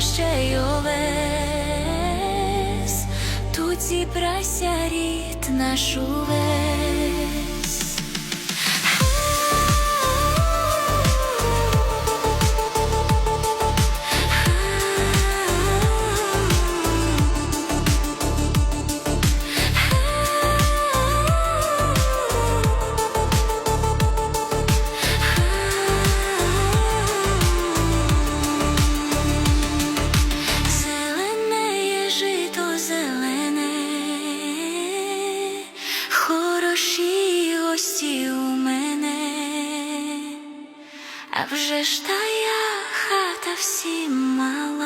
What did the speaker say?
ще й овес, тут зібрався рід наш увесь. вже ж та я хата всім мала.